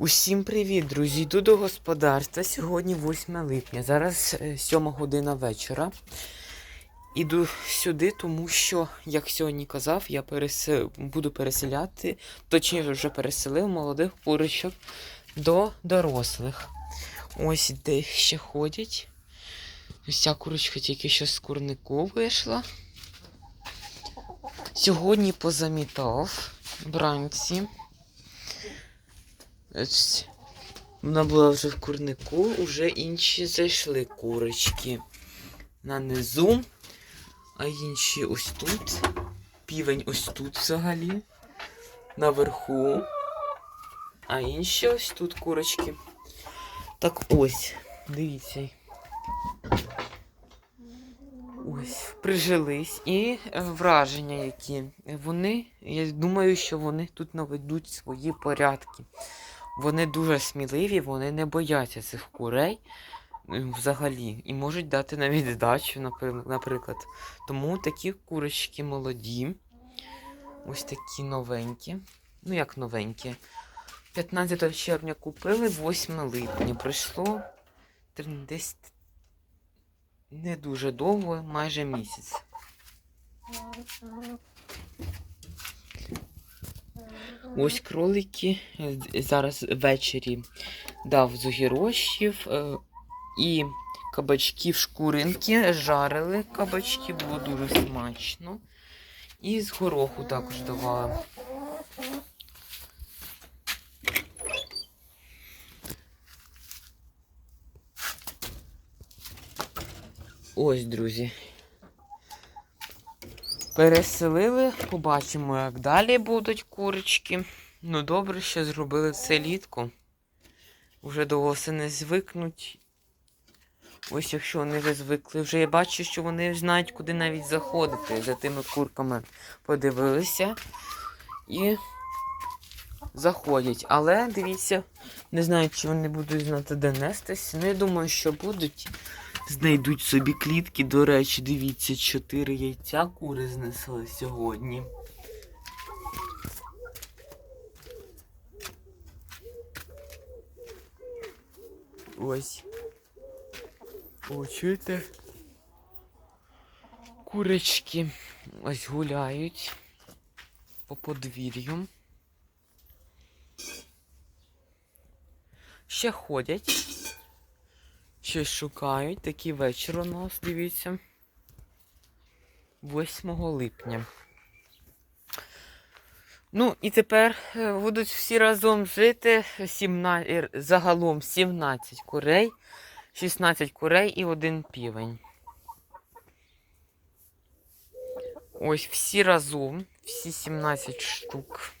Усім привіт, друзі! Йду до господарства. Сьогодні 8 липня. Зараз е, 7 година вечора. Іду сюди, тому що, як сьогодні казав, я пересе... буду переселяти, точніше вже переселив молодих курочок до дорослих. Ось де ще ходять. Ось ця курочка тільки що з курнику вийшла. Сьогодні позамітав вранці. Вона була вже в курнику, вже інші зайшли курочки на низу, а інші ось тут. Півень ось тут взагалі. Наверху. А інші ось тут курочки. Так ось, дивіться. Ось, прижились. І е, враження які. Вони, я думаю, що вони тут наведуть свої порядки. Вони дуже сміливі, вони не бояться цих курей взагалі. І можуть дати навіть здачу, наприклад. Тому такі курочки молоді. Ось такі новенькі. Ну, як новенькі. 15 червня купили, 8 липня. Пройшло три- десь не дуже довго, майже місяць. Ось кролики зараз ввечері дав з огірочів е, і кабачків шкуринки. Жарили кабачки, було дуже смачно. І з гороху також давала. Ось, друзі. Переселили, побачимо, як далі будуть курочки. Ну, добре, що зробили це літку. Уже до осені звикнуть. Ось якщо вони вже звикли, вже я бачу, що вони знають, куди навіть заходити за тими курками. Подивилися і заходять. Але дивіться, не знаю, чи вони будуть знати, де нестись. Ну, я думаю, що будуть. Знайдуть собі клітки. До речі, дивіться, чотири яйця кури знесли сьогодні. Ось. О, чуєте? Курочки ось гуляють по подвір'ю. Ще ходять. Щось шукають. Такий вечір у нас, дивіться. 8 липня. Ну, і тепер е, будуть всі разом жити 17, е, загалом 17 курей, 16 курей і один півень. Ось всі разом, всі 17 штук.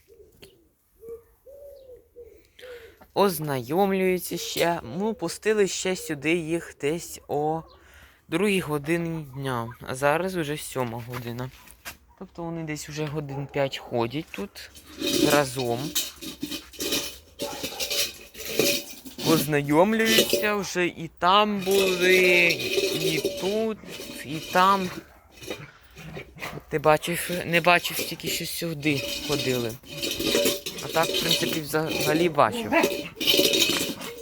Ознайомлюються ще. Ну, пустили ще сюди їх десь о другій годині дня. А зараз вже сьома година. Тобто вони десь вже годин 5 ходять тут разом. Ознайомлюються вже і там були, і тут, і там. Ти бачив, не бачив тільки що сюди ходили. Так, в принципі, взагалі бачив.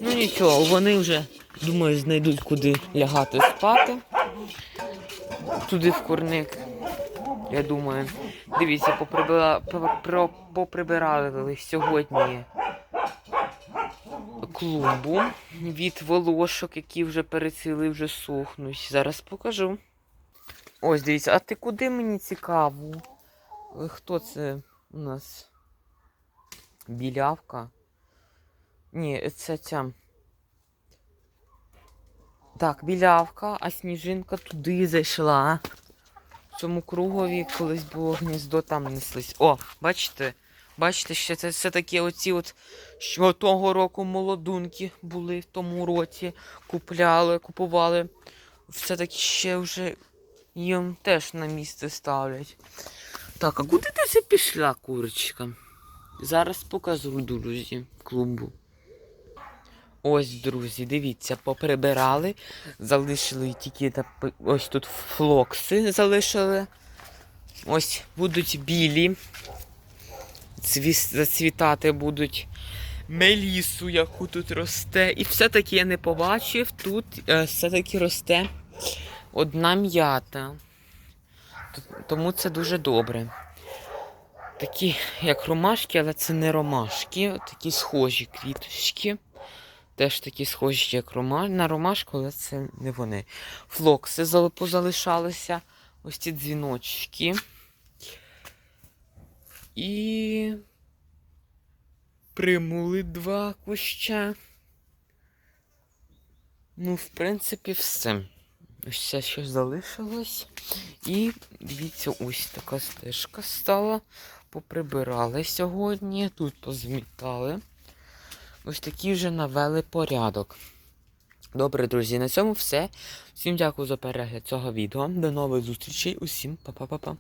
Ну нічого, вони вже, думаю, знайдуть куди лягати спати. Туди в курник. Я думаю. Дивіться, поприбирали сьогодні клумбу від волошок, які вже перецвіли, вже сухнуть. Зараз покажу. Ось, дивіться, а ти куди мені цікаво? Хто це у нас? Білявка? Ні, це ця. Так, білявка, а сніжинка туди зайшла. В цьому кругові колись було гніздо, там неслись. О, бачите? Бачите, що це все-таки оці от, що того року молодунки були в тому році, купляли, купували. Все-таки ще вже їм теж на місце ставлять. Так, а куди ти це пішла, курочка? Зараз покажу, друзі, клубу. Ось, друзі, дивіться, поприбирали, залишили тільки ось тут флокси залишили. Ось будуть білі. Зацвітати будуть мелісу, яку тут росте. І все-таки я не побачив, тут е, все-таки росте одна м'ята. Тому це дуже добре. Такі, як ромашки, але це не ромашки, такі схожі квіточки. Теж такі схожі, як рома... на ромашку, але це не вони. Флокси зали- позалишалися. Ось ці дзвіночки. І примули два куща. Ну, в принципі, все. Ось це що залишилось. І дивіться, ось така стежка стала. Поприбирали сьогодні, тут позмітали. Ось такі вже навели порядок. Добре, друзі, на цьому все. Всім дякую за перегляд цього відео. До нових зустрічей. Усім па-па-па-па.